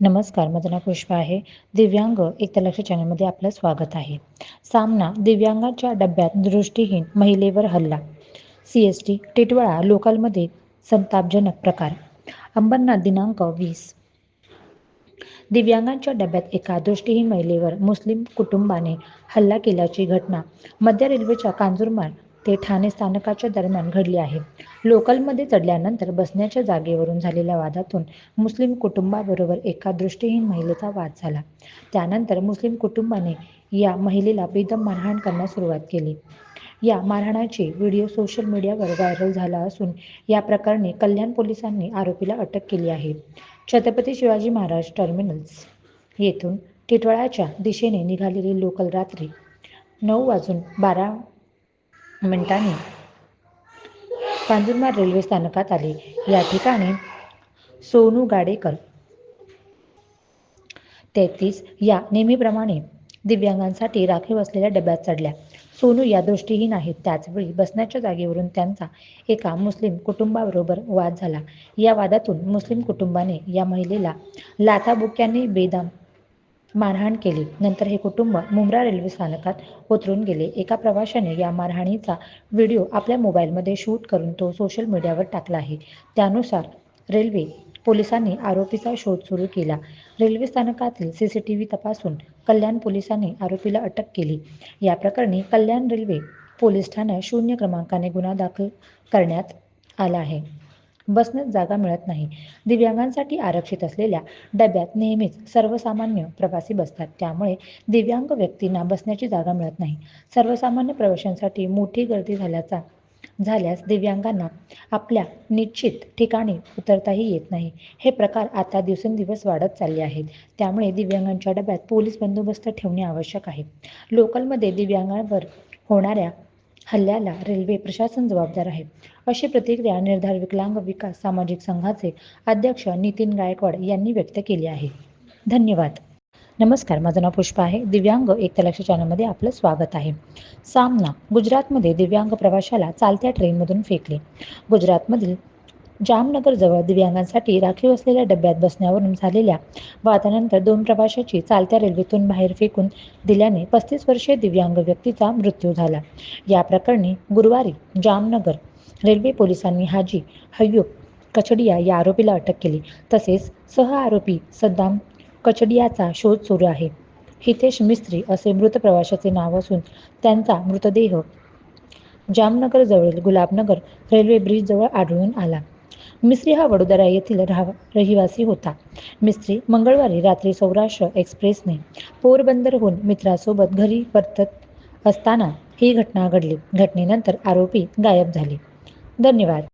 नमस्कार माझं नाव पुष्पा आहे. दिव्यांग एक लक्ष चॅनलमध्ये आपलं स्वागत आहे. सामना दिव्यांगाच्या डब्यात दृष्टीहीन महिलेवर हल्ला. सी एस टी टिटवाळा लोकलमध्ये संतापजनक प्रकार. अंबरनाथ दिनांक वीस. दिव्यांगांच्या डब्यात एका दृष्टीहीन महिलेवर मुस्लिम कुटुंबाने हल्ला केल्याची घटना मध्य रेल्वेच्या कांजूरमार्ग ते ठाणे स्थानकाच्या दरम्यान घडली आहे. लोकलमध्ये चढल्यानंतर बसण्याच्या जागेवरून झालेल्या वादातून मुस्लिम कुटुंबाबरोबर एका दृष्टीहीन महिलेचा वाद झाला. त्यानंतर मुस्लिम कुटुंबाने या महिलेला बेदम मारहाण करण्यास सुरुवात केली. या मारहाणाचे व्हिडिओ सोशल मीडियावर व्हायरल झाला असून या प्रकरणी कल्याण पोलिसांनी आरोपीला अटक केली आहे. छत्रपती शिवाजी महाराज टर्मिनल्स येथून टिटवाळ्याच्या दिशेने निघालेली लोकल रात्री नऊ वाजून बारा मिनिटांनी कांजूरमार्ग रेल्वे स्थानकात आले. या ठिकाणी सोनू गाडेकर तेहतीस या नेहमीप्रमाणे दिव्यांगांसाठी राखीव असलेल्या डब्यात चढल्या. सोनू या दृष्टीहीन आहेत. त्याचवेळी बसण्याच्या जागेवरून त्यांचा एका मुस्लिम कुटुंबाबरोबर वाद झाला. या वादातून मुस्लिम कुटुंबाने या महिलेला लाथाबुक्याने बेदाम मारहाण केली. नंतर हे कुटुंब मुंब्रा रेल्वे स्थानकात उतरून गेले. एका प्रवाशाने या मारहाणीचा व्हिडिओ आपल्या मोबाईलमध्ये शूट करून तो सोशल मीडियावर टाकला आहे. त्यानुसार रेल्वे पोलिसांनी आरोपीचा शोध सुरू केला. रेल्वे स्थानकातील सी सी टी व्ही तपासून कल्याण पोलिसांनी आरोपीला अटक केली. या प्रकरणी कल्याण रेल्वे पोलीस ठाण्यात शून्य क्रमांकाने गुन्हा दाखल करण्यात आला आहे. बसण्यात जागा मिळत नाही. दिव्यांगांसाठी आरक्षित असलेल्या डब्यात नेहमीच सर्वसामान्य प्रवासी बसतात. त्यामुळे दिव्यांग व्यक्तींना बसण्याची जागा मिळत नाही. सर्वसामान्य प्रवाशांसाठी मोठी गर्दी झाल्याचा झाल्यास दिव्यांगांना आपल्या निश्चित ठिकाणी उतरताही येत नाही. हे प्रकार आता दिवसेंदिवस वाढत चालले आहेत. त्यामुळे दिव्यांगांच्या डब्यात पोलीस बंदोबस्त ठेवणे आवश्यक आहे. लोकलमध्ये दिव्यांगांवर होणाऱ्या हल्ल्याला रेल्वे प्रशासन जबाबदार आहे. अशी प्रतिक्रिया निर्धार विकलांग विकास सामाजिक संघाचे अध्यक्ष नितीन गायकवाड यांनी व्यक्त केली आहे. धन्यवाद. नमस्कार माझं नाव पुष्पा आहे. दिव्यांग एकतलक्ष चॅनलमध्ये आपलं स्वागत आहे. सामना गुजरातमध्ये दिव्यांग प्रवाशाला चालत्या ट्रेनमधून फेकले. गुजरातमधील जामनगरजवळ दिव्यांगांसाठी राखीव असलेल्या डब्यात बसण्यावरून झालेल्या वादानंतर दोन प्रवाशाची चालत्या रेल्वेतून बाहेर फेकून दिल्याने पस्तीस वर्षीय दिव्यांग व्यक्तीचा मृत्यू झाला. या प्रकरणी गुरुवारी जामनगर रेल्वे पोलिसांनी हाजी हय्यूब कचडिया या आरोपीला अटक केली. तसेच सह आरोपी सद्दाम कचडियाचा शोध सुरू आहे. हितेश मिस्त्री असे मृत प्रवाशाचे नाव असून त्यांचा मृतदेह जामनगरजवळील गुलाबनगर रेल्वे ब्रिजजवळ आढळून आला. मिस्त्री हा वडोदरा येथील राह रहिवासी होता. मिस्त्री मंगळवारी रात्री सौराष्ट्र एक्सप्रेसने पोरबंदरहून मित्रासोबत घरी परतत असताना ही घटना घडली. घटनेनंतर आरोपी गायब झाले. धन्यवाद.